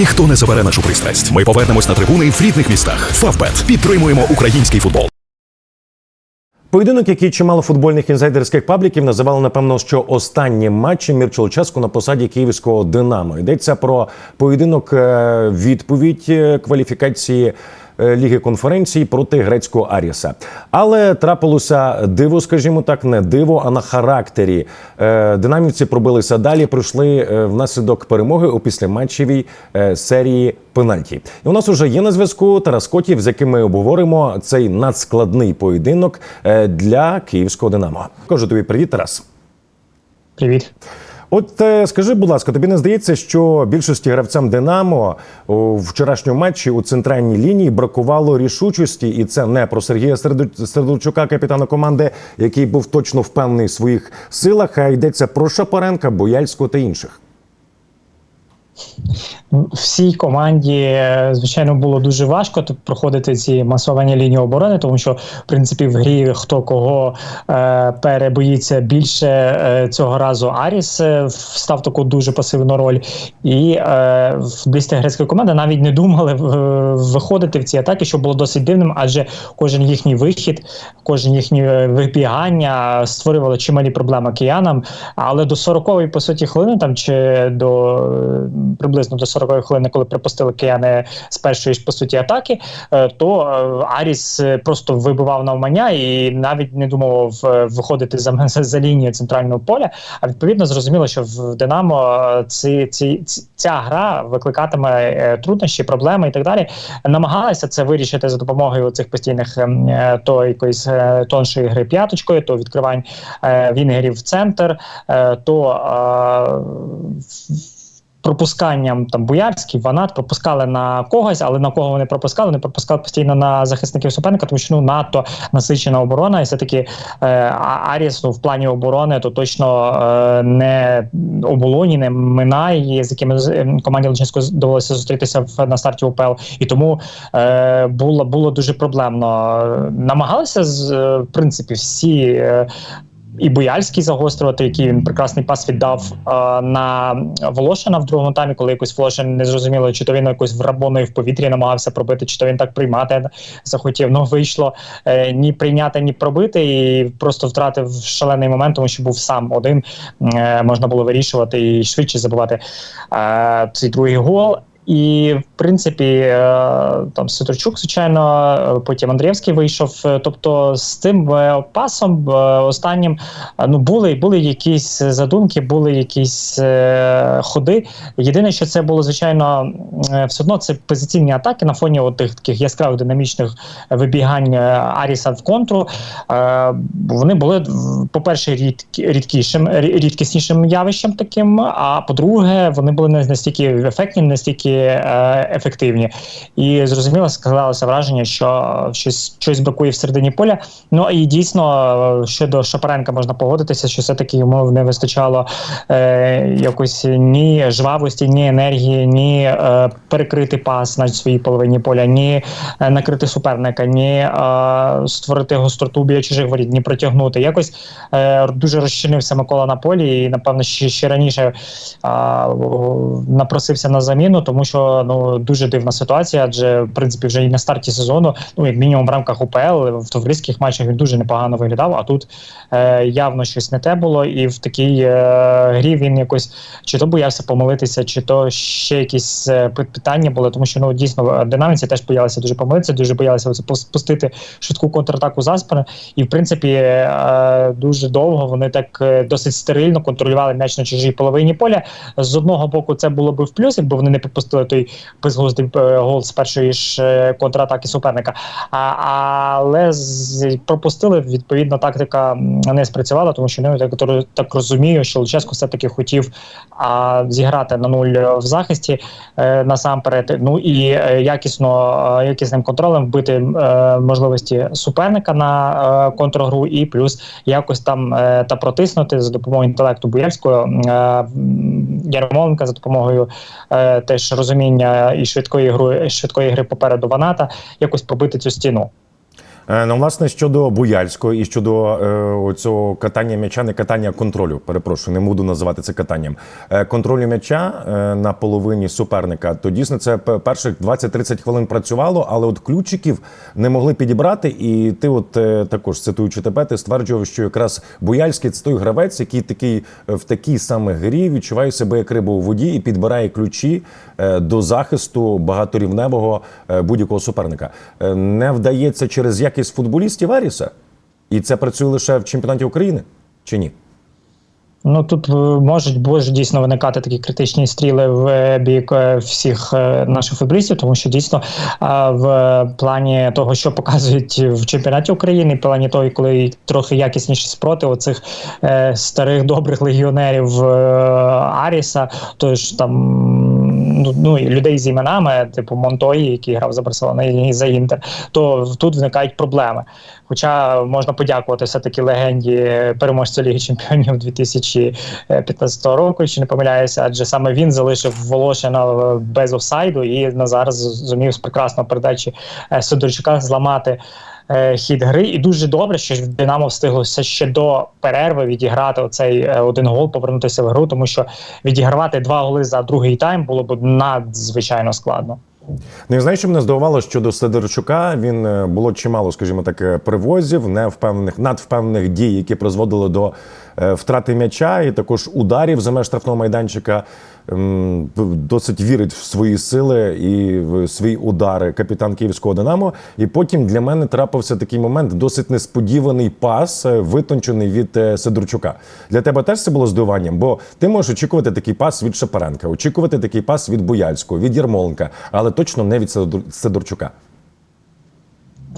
Ніхто не забере нашу пристрасть. Ми повернемось на трибуни в рідних містах. Фавбет підтримуємо український футбол. Поєдинок, який чимало футбольних інсайдерських пабліків називали, напевно, що останнім матчем Мірчо Луческу на посаді київського Динамо. Йдеться про поєдинок е, відповідь е, кваліфікації. Е, Ліги конференції проти грецького Аріса, але трапилося диво, скажімо так, не диво, а на характері. Е, Динамівці пробилися далі, пройшли е, внаслідок перемоги у післяматчевій серії пенальті. І у нас уже є на зв'язку Тарас Котів, з яким ми обговоримо цей надскладний поєдинок для київського Динамо. Кажу тобі привіт, Тарас. Привіт. От е, скажи, будь ласка, тобі не здається, що більшості гравцям Динамо у вчорашньому матчі у центральній лінії бракувало рішучості, і це не про Сергія Серду- капітана команди, який був точно впевнений в своїх силах, а йдеться про Шапаренка, Бояльського та інших. Всій команді, е, звичайно, було дуже важко проходити ці масовані лінії оборони, тому що в принципі в грі хто кого е, перебоїться більше е, цього разу. Аріс е, встав таку дуже пасивну роль, і е, футболісти грецької команди навіть не думали е, виходити в ці атаки, що було досить дивним, адже кожен їхній вихід, кожен їхнє е, вибігання створювало чималі проблеми киянам. Але до 40-ї, по суті, хвилини там чи до е, приблизно до 40-ї хвилини, коли припустили кияни з першої ж по суті атаки, е, то е, Аріс е, просто вибивав навмання і навіть не думав виходити за, за, лінію центрального поля. А відповідно зрозуміло, що в Динамо ці, ці, ця гра викликатиме труднощі, проблеми і так далі. Намагалися це вирішити за допомогою цих постійних ем, то якоїсь тоншої гри п'яточкою, то відкривань вінгерів в центр, то пропусканням там Буярський, Ванат пропускали на когось, але на кого вони пропускали? Вони пропускали постійно на захисників суперника, тому що ну надто насичена оборона, і все таки е, Аріс ну, в плані оборони то точно е, не оболоні, не Минай, з якими ем, команді Лучинського довелося зустрітися в на старті УПЛ. І тому е, було, було дуже проблемно. Намагалися з е, в принципі всі. Е, і Бояльський загострювати, який він прекрасний пас віддав е, на Волошина в другому таймі, коли якось Волошин не зрозуміло, чи то він якось врабоною в повітрі намагався пробити, чи то він так приймати захотів. Ну вийшло е, ні прийняти, ні пробити, і просто втратив шалений момент, тому що був сам один. Е, можна було вирішувати і швидше забувати е, цей другий гол. І в принципі, е, там Сидорчук, звичайно, е, потім Андрієвський вийшов. Е, Тобто, з тим е, пасом останнім ну були були якісь задумки, були якісь ходи. Єдине, що це було звичайно, все одно це позиційні атаки на фоні от таких яскравих динамічних вибігань Аріса в контру. Вони були, по-перше, рідкі, рідкішим, рідкіснішим явищем таким. А по-друге, вони були не настільки ефектні, настільки ефективні. І зрозуміло, склалося враження, що щось щось бракує в середині поля. Ну і дійсно е, щодо Шапаренка можна погодитися, що все-таки йому не вистачало е, якось ні жвавості, ні енергії, ні е, перекрити пас на своїй половині поля, ні е, накрити суперника, ні е, створити гостроту біля чужих воріт, ні протягнути. Якось е, дуже розчинився Микола на полі, і напевно ще, ще раніше е, напросився на заміну, тому що ну дуже дивна ситуація, адже в принципі вже і на старті сезону, ну як мінімум в рамках УПЛ, в товариських матчах він дуже непогано виглядав. А тут е, явно щось не те було, і в такій е, грі він якось чи то боявся помилитися, чи то ще якісь е, питання були, тому що ну дійсно динаміці теж боялися дуже помилитися, дуже боялися пус- швидку контратаку за. І в принципі е, дуже довго вони так е, досить стерильно контролювали м'яч на чужій половині поля. З одного боку, це було би в плюс, якби вони не пропустили той безглуздий е, гол з першої ж е, контратаки суперника. А, але з, пропустили відповідно тактика не спрацювала, тому що ну, так, так розумію, що Луческо все-таки хотів а, зіграти на нуль в захисті е, насамперед. Ну і е, якісно якісним контролем вбити е, можливості суперника на е, контргру, і плюс якось там е, та протиснути за допомогою інтелекту Буєвського Ярмоленка за допомогою е, теж розуміння і швидкої гри швидкої гри попереду Ваната, якось пробити цю стіну. Е, Ну, власне, щодо Буяльського і щодо е, цього катання м'яча, не катання контролю. Перепрошую, не буду називати це катанням. Е, контролю м'яча е, на половині суперника. То дійсно це перших 20-30 хвилин працювало, але от ключиків не могли підібрати. І ти, от е, також цитуючи тебе, ти стверджував, що якраз Буяльський це той гравець, який такий е, в такій саме грі відчуває себе як риба у воді і підбирає ключі е, до захисту багаторівневого е, будь-якого суперника. Е, Не вдається через якість футболістів Аріса, і це працює лише в чемпіонаті України чи ні? Ну тут е, можуть можуть дійсно виникати такі критичні стріли в е, бік е, всіх наших футболістів, тому що дійсно в плані того, що показують в чемпіонаті України, в плані того, коли трохи якісніші спроти оцих старих добрих легіонерів Аріса, то ж там ну, ну людей з іменами, типу Монтої, який грав за Барселону і за Інтер, то тут виникають проблеми. Хоча можна подякувати все-таки легенді переможця Ліги Чемпіонів 2015 року, якщо не помиляюся, адже саме він залишив Волошина без офсайду і на зараз зумів з прекрасної передачі е, Сидорчука зламати. Е, Хід гри, і дуже добре, що Динамо встиглося ще до перерви відіграти оцей е, один гол, повернутися в гру, тому що відігравати два голи за другий тайм було б надзвичайно складно. Не знаю, що мене здивувало, щодо Сидорчука він е, було чимало, скажімо так, привозів, невпевнених, надвпевнених дій, які призводили до втрати м'яча, і також ударів за меж штрафного майданчика. Досить вірить в свої сили і в свої удари капітан Київського Динамо. І потім для мене трапився такий момент, досить несподіваний пас, е, витончений від е, Сидорчука. Для тебе теж це було здивуванням, бо ти можеш очікувати такий пас від Шапаренка, очікувати такий пас від Буяльського, від Ярмоленка, але точно не від Сидорчука.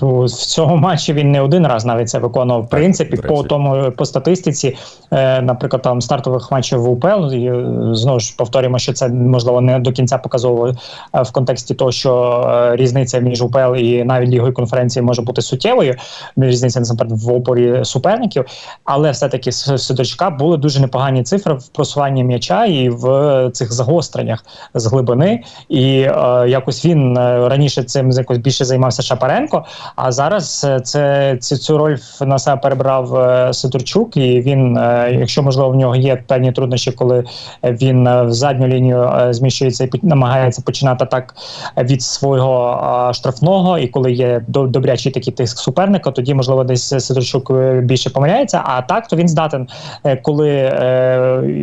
В цьому матчі він не один раз навіть це виконував. В принципі, до по тому по статистиці, е, наприклад, там стартових матчів в УПЛ, і, е, знову ж повторюємо, що це можливо не до кінця показово е, в контексті того, що е, різниця між УПЛ і навіть лігою конференції може бути суттєвою. Різниця насамперед в опорі суперників, але все-таки з Сидорчука були дуже непогані цифри в просуванні м'яча і в цих загостреннях з глибини. І е, якось він е, раніше цим якось більше займався Шапаренко. А зараз е, це цю, цю роль на себе перебрав е, Сидорчук, і він, е, якщо можливо в нього є певні труднощі, коли він в задню лінію зміщується і намагається починати так від свого штрафного, і коли є до- добрячий такий тиск суперника, тоді можливо десь Сидорчук більше помиляється. А так то він здатен, коли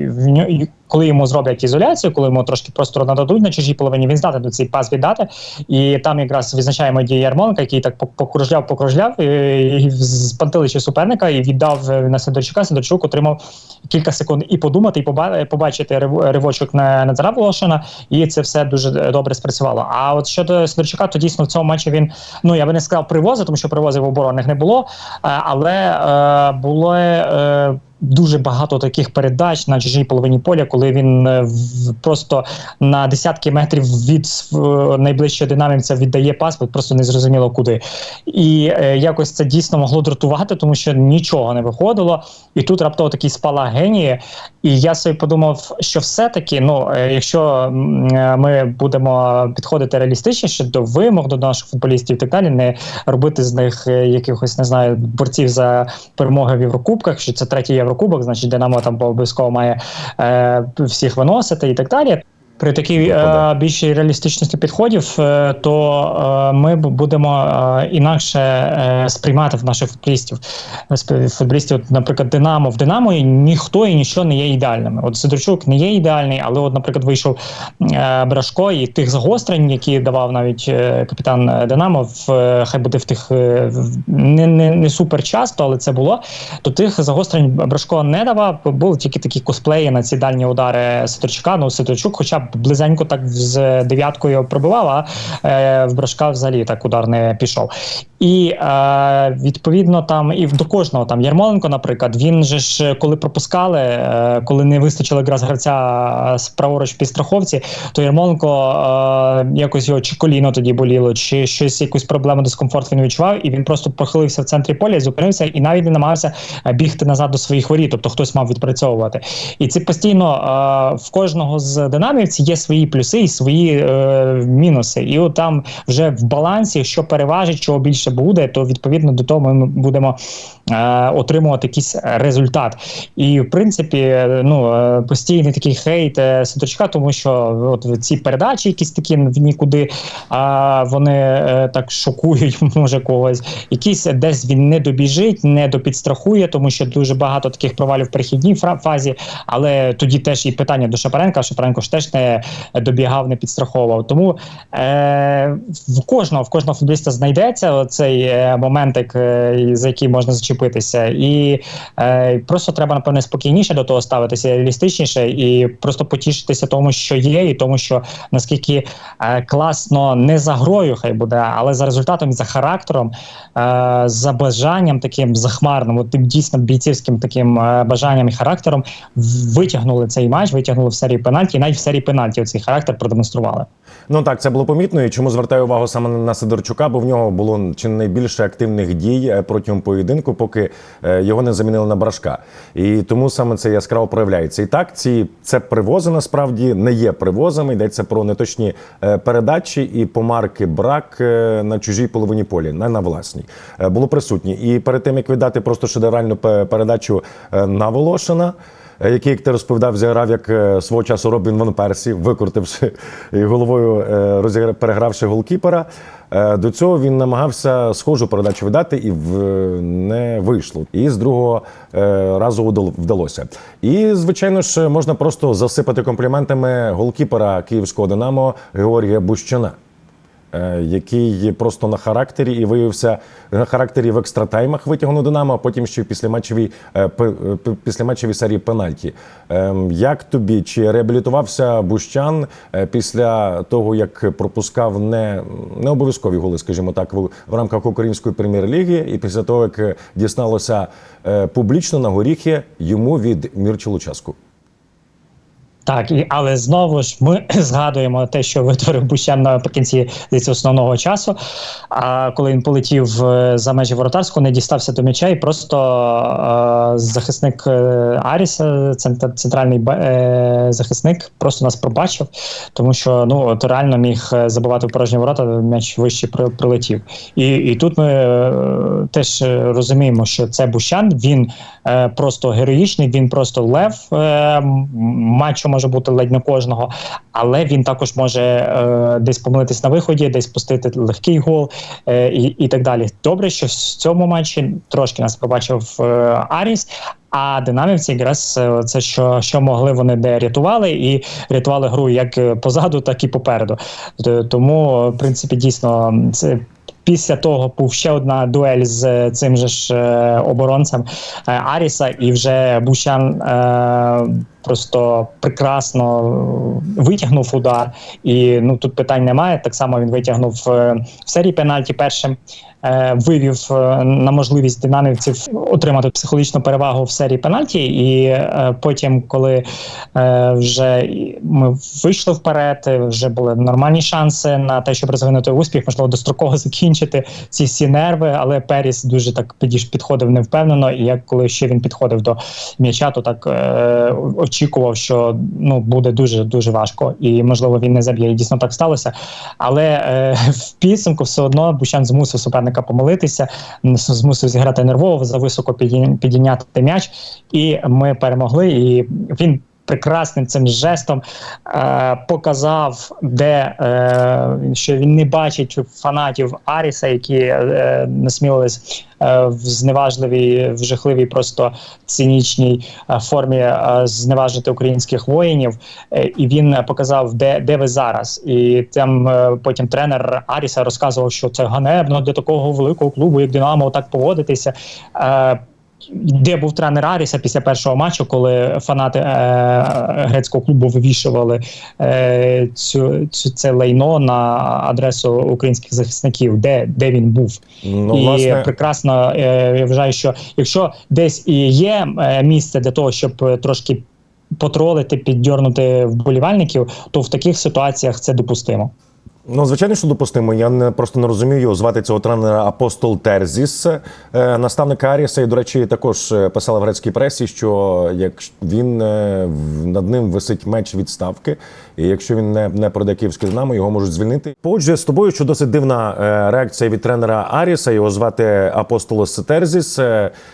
в ньо- коли йому зроблять ізоляцію, коли йому трошки простору нададуть на чужій половині, він до цей пас віддати. І там якраз відзначаємо дії Ярмоленка, який так пок- покружляв, покружляв і, і спантеличив суперника і віддав е, на Сидорчука. Сидорчук отримав кілька секунд і подумати, і побачити рив- ривочок на Назара Волошина, і це все дуже добре спрацювало. А от щодо Сидорчука, то дійсно в цьому матчі він ну я би не сказав привозив, тому що привозив оборонних не було, е, але е, було. Е, Дуже багато таких передач на чужій половині поля, коли він е, просто на десятки метрів від св- найближчого динамівця віддає пас, просто не зрозуміло куди. І е, якось це дійсно могло дратувати, тому що нічого не виходило. І тут раптово такий спалах генії. І я собі подумав, що все-таки, ну е, якщо е, ми будемо підходити реалістичніше до вимог до наших футболістів і так далі, не робити з них е, якихось не знаю борців за перемоги в Єврокубках, що це третій Єврокубок, значить Динамо там обов'язково має е, всіх виносити і так далі. При такій е, більшій реалістичності підходів, е, то е, ми будемо е, інакше е, сприймати в наших футболістів. Сп- Футболістів, наприклад, Динамо в Динамо ніхто і нічого не є ідеальними. От Сидорчук не є ідеальний, але, от, наприклад, вийшов е, Брашко і тих загострень, які давав навіть е, капітан е, Динамо, в е, хай буде в тих е, не, не, не супер часто, але це було. То тих загострень Брашко не давав. Були тільки такі косплеї на ці дальні удари Сидорчука. Ну Сидорчук, хоча б близенько так з дев'яткою пробивав, а е, в Брашка взагалі так удар не пішов. І е, відповідно там і до кожного там Ярмоленко, наприклад, він же ж коли пропускали, е, коли не вистачило якраз гравця з праворуч під страховці, то Ярмоленко е, якось його чи коліно тоді боліло, чи щось якусь проблему дискомфорт він відчував, і він просто похилився в центрі поля, зупинився і навіть не намагався е, бігти назад до своїх воріт, тобто хтось мав відпрацьовувати. І це постійно е, в кожного з динамівців. Нас є свої плюси і свої е, мінуси. І от там вже в балансі, що переважить, чого більше буде, то відповідно до того ми будемо е, отримувати якийсь результат. І в принципі, е, ну е, постійний такий хейт е, Сидорчука, тому що от ці передачі, якісь такі в нікуди, а вони е, так шокують, може когось. Якісь десь він не добіжить, не допідстрахує, тому що дуже багато таких провалів в перехідній фазі. Але тоді теж і питання до Шапаренка. Шапаренко ж теж не добігав, не підстраховував. Тому е, в кожного в кожного футболіста знайдеться цей е, моментик, е, за який можна зачепитися, і е, просто треба напевне спокійніше до того ставитися, реалістичніше, і просто потішитися тому, що є, і тому, що наскільки е, класно не за грою, хай буде, але за результатом, за характером, е, за бажанням таким захмарним, от тим дійсно бійцівським таким е, бажанням і характером витягнули цей матч, витягнули в серії пенальті, навіть в серії пенальті цей характер продемонстрували. Ну так, це було помітно. І чому звертаю увагу саме на Сидорчука, бо в нього було чи не найбільше активних дій е, протягом поєдинку, поки е, його не замінили на брашка. І тому саме це яскраво проявляється. І так, ці це привози насправді не є привозами. Йдеться про неточні е, передачі і помарки брак на чужій половині полі, не на власній. Було присутні. І перед тим як віддати просто шедевральну передачу на Волошина. Е, Який, як ти розповідав, зіграв як е, свого часу Робін Ван Персі, викрутивши і головою, е, розігра- перегравши голкіпера. До цього він намагався схожу передачу видати і в не вийшло. І з другого разу вдалося. І звичайно ж можна просто засипати компліментами голкіпера київського Динамо Георгія Бущана. Е, Який просто на характері і виявився на характері в екстратаймах витягнув Динамо, а потім ще післяматчевій, е, е, післяматчевій серії пенальті. Ем, Як тобі? Чи реабілітувався Бущан після того, як пропускав не, не обов'язкові голи, скажімо так, в, в рамках української прем'єр-ліги, і після того, як дісталося публічно на горіхи йому від Мірча Лучаску? Так, і але знову ж ми згадуємо те, що витворив Бущан наприкінці здається, основного часу. А коли він полетів е, за межі воротарського, не дістався до м'яча, і просто е, захисник е, Аріса, центральний е, захисник, просто нас пробачив, тому що ну от реально міг е, забивати в порожні ворота, м'яч вище при- прилетів. І, і тут ми е, теж розуміємо, що це Бущан. Він е, просто героїчний, він просто лев. Е, матчу може бути ледь не кожного, але він також може е, десь помилитись на виході, десь пустити легкий гол е, і, і так далі. Добре, що в цьому матчі трошки нас побачив е, Аріс. А динамівці якраз е, це що, що могли вони де рятували, і рятували гру як е, позаду, так і попереду. Тому, в принципі, дійсно це. Після того був ще одна дуель з е, цим же ж е, оборонцем е, Аріса, і вже Бущан е, просто прекрасно е, витягнув удар. І ну тут питань немає. Так само він витягнув е, в серії пенальті першим. е, Вивів на можливість динамівців отримати психологічну перевагу в серії пенальті, і потім, коли вже ми вийшли вперед, вже були нормальні шанси на те, щоб розвинути успіх, можливо, достроково закінчити ці всі нерви. Але Періс дуже так підходив невпевнено. І як коли ще він підходив до м'яча, то так очікував, що ну буде дуже дуже важко, і можливо він не заб'є. І дійсно так сталося. Але е, в підсумку все одно Бущан змусив суперника помилитися, змусив зіграти нервово, зависоко високо підійняти м'яч, і ми перемогли. І він. Прекрасним цим жестом е, показав, де е, що він не бачить фанатів Аріса, які е, насмілились е, в зневажливій, в жахливій, просто цинічній е, формі е, зневажити українських воїнів. Е, і він показав, де, де ви зараз. І там е, потім тренер Аріса розказував, що це ганебно для такого великого клубу, як Динамо, так поводитися. Е, де був тренер Аріса після першого матчу, коли фанати е, грецького клубу вивішували е, цю, цю це лайно на адресу українських захисників, де, де він був, Ну, і власне, прекрасно е, я вважаю, що якщо десь і є е, місце для того, щоб трошки потролити, піддьорнути вболівальників, то в таких ситуаціях це допустимо. Ну, звичайно, що допустимо. Я не просто не розумію його звати цього тренера Апостол Терзіс, е, наставника Аріса. І, до речі, також е, писала в грецькій пресі, що як він е, над ним висить меч відставки, і якщо він не, не пройде київське динамо, його можуть звільнити. Погоджує з тобою, що досить дивна реакція від тренера Аріса. Його звати Апостолос Терзіс,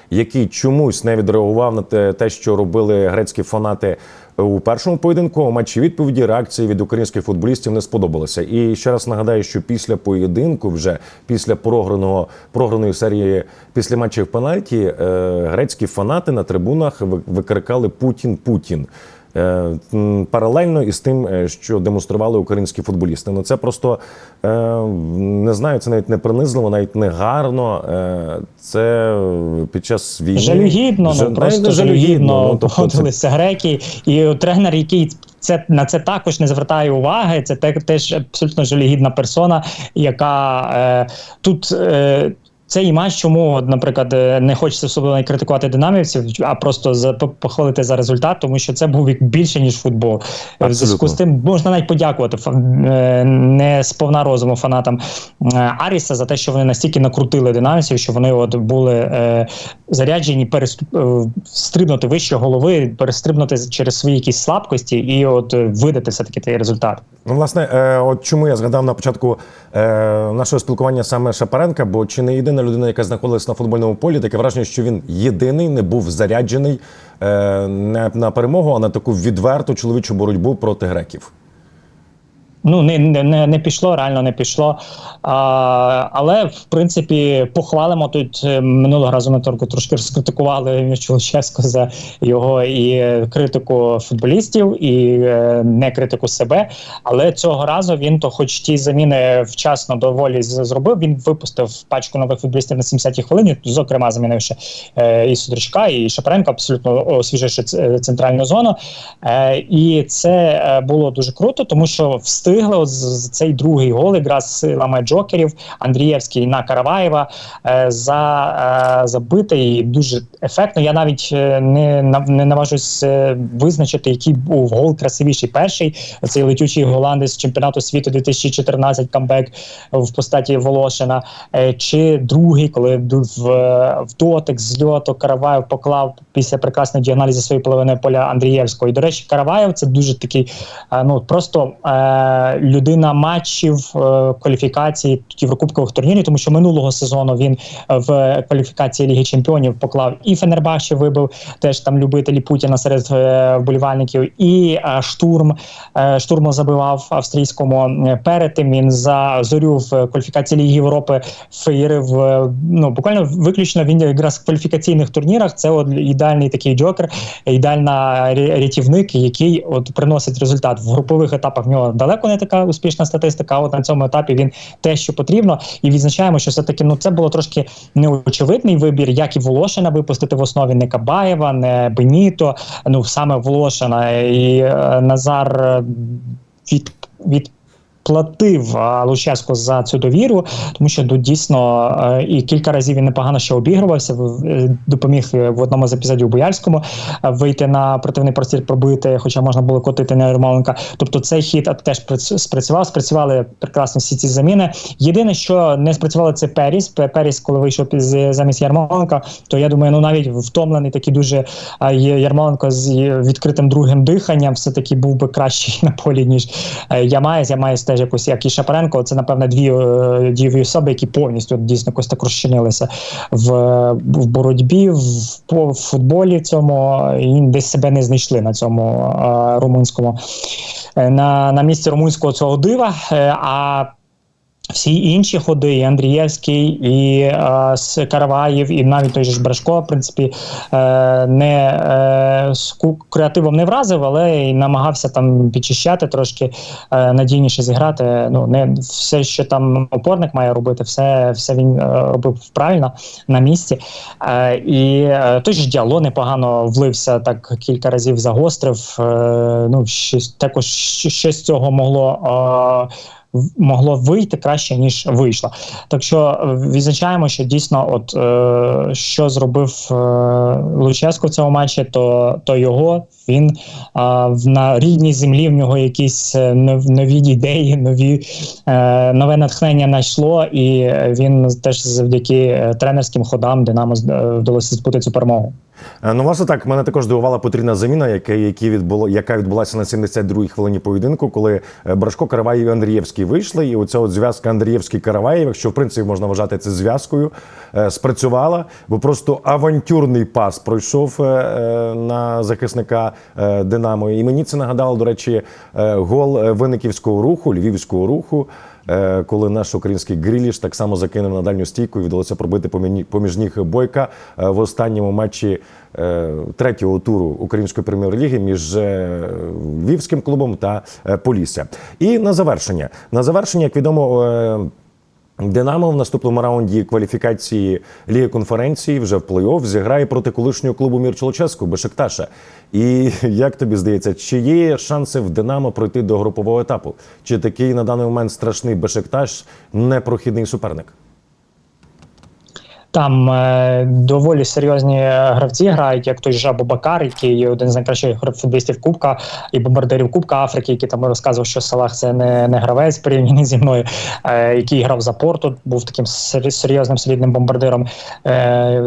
який чомусь не відреагував на те, що робили грецькі фанати у першому поєдинку матчі відповіді реакції від українських футболістів не сподобалася. І ще раз нагадаю, що після поєдинку, вже після програного програної серії після матчів пенальті, е, грецькі фанати на трибунах викрикали Путін Путін. Е, Паралельно із тим, е, що демонстрували українські футболісти. Ну це просто е, не знаю, це навіть не принизливо, навіть не гарно. Це під час війни Жалюгідно, Жа- ну просто жалюгідно ну, тобто греки, і тренер, який це на це також не звертає уваги. Це те- теж абсолютно жалюгідна персона, яка е, тут. Е, цей матч, чому, наприклад, е, не хочеться особливо критикувати динамівців, а просто за похвалити за результат, тому що це був більше ніж футбол. В зв'язку з тим можна навіть подякувати е, не сповна розуму фанатам е, Аріса за те, що вони настільки накрутили динамівців, що вони от були е, заряджені переступ, е, стрибнути вище голови, перестрибнути через свої якісь слабкості і от видати все таки цей результат. Ну, власне, е, от чому я згадав на початку е, нашого спілкування саме Шапаренка, бо чи не єдина людина, яка знаходилась на футбольному полі, таке враження, що він єдиний не був заряджений е, не на перемогу, а на таку відверту чоловічу боротьбу проти греків. Ну не, не, не, пішло, реально не пішло. А, але в принципі похвалимо тут е, минулого разу ми трошки розкритикували Чолочевську за його і критику футболістів, і е, не критику себе. Але цього разу він то, хоч ті заміни вчасно доволі зробив. Він випустив пачку нових футболістів на 70-й хвилині, зокрема замінивши е, і Судричка, і Шапаренка, абсолютно освіживши центральну зону. І це було дуже круто, тому що встигли от цей другий гол якраз силами джокерів Андрієвський на Караваєва е, за е, забити і дуже ефектно. Я навіть е, не не наважусь визначити, який був гол красивіший. Перший цей летючий голландець чемпіонату світу 2014 камбек в постаті Волошина, чи другий, коли в, в дотик з льоту Караваєв поклав після прекрасної діагоналі зі своєї половини поля Андрієвського. І до речі, Караваєв це дуже такий, ну просто людина матчів е, кваліфікації Єврокубкових турнірів, тому що минулого сезону він е, в кваліфікації Ліги Чемпіонів поклав і Фенербахче вибив теж там любителі Путіна серед е, вболівальників, і штурм штурму забивав австрійському. Перед тим він за зорю в кваліфікації Ліги Європи феєрив. Ну буквально виключно він якраз в кваліфікаційних турнірах. Це от ідеальний такий джокер, ідеальна ря- рятівник, який от приносить результат в групових етапах. В нього далеко не така успішна статистика. От на цьому етапі він те, що потрібно, і відзначаємо, що все таки ну це було трошки неочевидний вибір, як і Волошина випустити в основі не Кабаєва, не Беніто. Ну саме Волошина і е, Назар е, від від. Платив Луческо за цю довіру, тому що тут дійсно е, і кілька разів він непогано ще обігрувався. е, Допоміг е, в одному з епізодів Бояльському вийти на противний простір, пробити, хоча можна було котити на Ярмоленка. Тобто цей хід теж спрацював, спрацювали прекрасно всі ці заміни. Єдине, що не спрацювало, це Періс. Періс, коли вийшов замість Ярмоленка, то я думаю, ну навіть втомлений такий дуже Ярмоленко з відкритим другим диханням, все таки був би кращий на полі ніж Ямаєс. Ямаєс теж якось як і Шапаренко. Це напевне дві е, дієві особи, які повністю дійсно якось так розчинилися в, в боротьбі, в, в футболі цьому і десь себе не знайшли на цьому е, румунському е, на, на місці румунського цього дива. А всі інші ходи, і Андрієвський, і е, Караваєв, і навіть той ж Брашко, в принципі, е, не е, креативом не вразив, але й намагався там підчищати трошки е, надійніше зіграти. Ну не все, що там опорник має робити, все, все він е, робив правильно на місці. Е, і е, той же діало непогано влився, так кілька разів загострив. Е, ну щось також щось з цього могло. Е, могло вийти краще ніж вийшло. Так що е, відзначаємо, що дійсно, от е, що зробив е, Луческо в цьому матчі, то, то його він в на рідній землі в нього якісь е, нов- нові ідеї, нові е, нове натхнення знайшло, і е, він теж завдяки е, тренерським ходам Динамо е, вдалося збути цю перемогу. Е, Ну, власне так, мене також дивувала потрібна заміна, яка, які відбуло, яка відбулася на 72-й хвилині поєдинку, коли е, Брашко, Караваєв і Андрієвський вийшли. І оця от зв'язка Андрієвський Караваєв, якщо в принципі можна вважати це зв'язкою, е, спрацювала, бо просто авантюрний пас пройшов на захисника Динамо. І мені це нагадало, до речі, гол виниківського руху, львівського руху. Е, Коли наш український Гріліш так само закинув на дальню стійку і вдалося пробити поміж- ніг бойка е, в останньому матчі е, третього туру української прем'єр-ліги між львівським клубом та Полісся. І на завершення. На завершення, як відомо. Динамо в наступному раунді кваліфікації Ліги конференції вже в плей-офф зіграє проти колишнього клубу Мірчолоческу Бешикташа. І як тобі здається, чи є шанси в Динамо пройти до групового етапу? Чи такий на даний момент страшний Бешикташ непрохідний суперник? Там е, доволі серйозні гравці грають, як той же Бакар, який є один з найкращих футболістів Кубка і бомбардирів Кубка Африки, який там розказував, що Салах це не, не гравець порівняний зі мною, е, який грав за Порту, був таким сер- серйозним солідним бомбардиром. Е,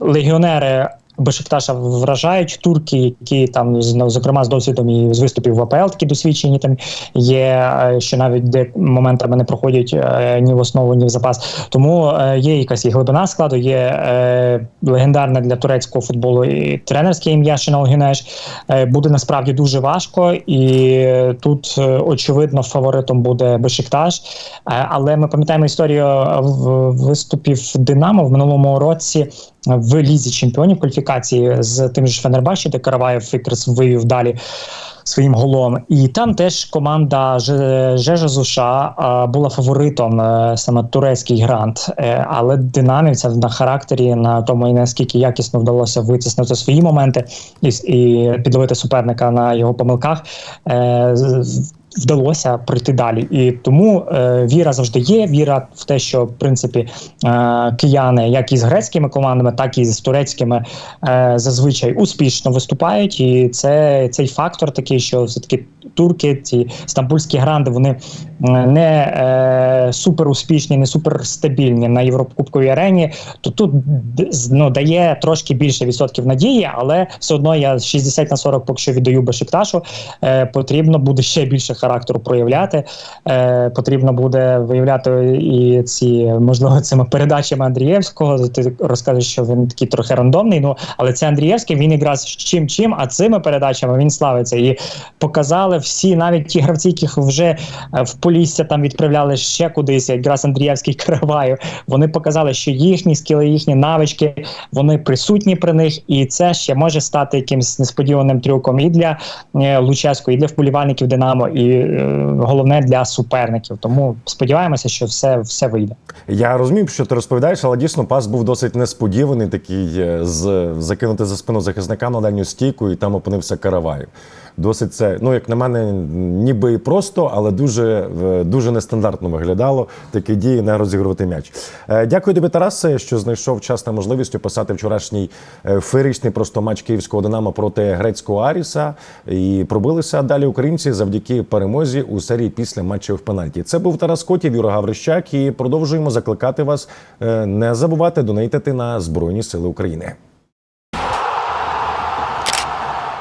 легіонери. Бешикташа вражають турки, які там ну, зокрема з досвідом і з виступів в АПЛ такі досвідчені там є, е, що навіть де моментами не проходять е, ні в основу, ні в запас. Тому е, є якась і глибина складу, є легендарне для турецького футболу і тренерське ім'я Шенол Гюнеш. Буде насправді дуже важко, і тут очевидно фаворитом буде Бешикташ. Але ми пам'ятаємо історію виступів Динамо в минулому році в лізі чемпіонів кваліфікації з тим же Фенербачі, де Караваєв якраз вивів далі. Своїм голом, і там теж команда Жежа Зуша була фаворитом е, саме турецький грант. Е, але динамівця на характері, на тому і наскільки якісно вдалося витиснути свої моменти і, і підловити суперника на його помилках. Е, з- з- Вдалося пройти далі, і тому е, віра завжди є. Віра в те, що в принципі е, кияни, як із грецькими командами, так і з турецькими, е, зазвичай успішно виступають. І це цей фактор такий, що все таки турки, ці стамбульські гранди, вони не е, супер успішні, не супер стабільні на єврокубковій арені. То тут ну, дає трошки більше відсотків надії, але все одно я 60 на 40 поки що віддаю Бешикташу. Е, потрібно буде ще більше характеру проявляти. Е, потрібно буде виявляти і ці можливо цими передачами Андрієвського. Ти розкажеш, що він такий трохи рандомний. Ну але це Андрієвський. Він якраз чим чим, а цими передачами він славиться і показали всі, навіть ті гравці, яких вже е, в Полісся там відправляли ще кудись, якраз Андрієвський Караваю. Вони показали, що їхні скіли, їхні навички вони присутні при них, і це ще може стати якимось несподіваним трюком і для е, Луческо, і для вболівальників Динамо, і е, головне для суперників. Тому сподіваємося, що все, все вийде. Я розумію, що ти розповідаєш, але дійсно пас був досить несподіваний, такий е, з закинути за спину захисника на дальню стійку, і там опинився Караваєв. Досить це, ну як на мене, ніби і просто, але дуже, е, дуже нестандартно виглядало такі дії не розігрувати м'яч. Е, Дякую тобі, Тарасе, що знайшов час та можливість описати вчорашній е, феєричний просто матч київського Динамо проти грецького Аріса. І пробилися далі українці завдяки перемозі у серії після матчів в пенальті. Це був Тарас Котів, Юра Гаврищак, і продовжуємо закликати вас не забувати донейтити на Збройні Сили України.